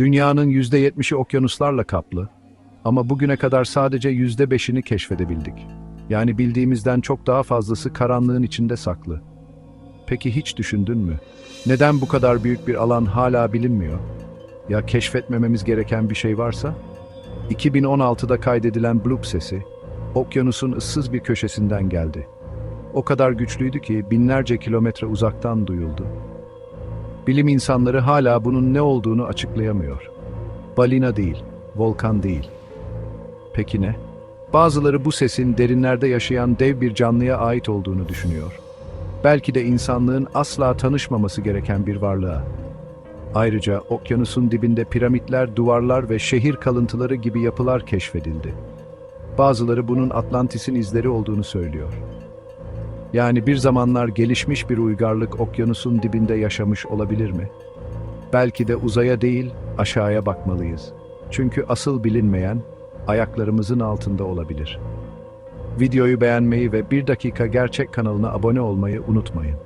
Dünyanın %70'i okyanuslarla kaplı. Ama bugüne kadar sadece %5'ini keşfedebildik. Yani bildiğimizden çok daha fazlası karanlığın içinde saklı. Peki hiç düşündün mü? Neden bu kadar büyük bir alan hala bilinmiyor? Ya keşfetmememiz gereken bir şey varsa? 2016'da kaydedilen bloop sesi, okyanusun ıssız bir köşesinden geldi. O kadar güçlüydü ki binlerce kilometre uzaktan duyuldu. Bilim insanları hala bunun ne olduğunu açıklayamıyor. Balina değil, volkan değil. Peki ne? Bazıları bu sesin derinlerde yaşayan dev bir canlıya ait olduğunu düşünüyor. Belki de insanlığın asla tanışmaması gereken bir varlığa. Ayrıca okyanusun dibinde piramitler, duvarlar ve şehir kalıntıları gibi yapılar keşfedildi. Bazıları bunun Atlantis'in izleri olduğunu söylüyor. Yani bir zamanlar gelişmiş bir uygarlık okyanusun dibinde yaşamış olabilir mi? Belki de uzaya değil, aşağıya bakmalıyız. Çünkü asıl bilinmeyen ayaklarımızın altında olabilir. Videoyu beğenmeyi ve bir dakika gerçek kanalına abone olmayı unutmayın.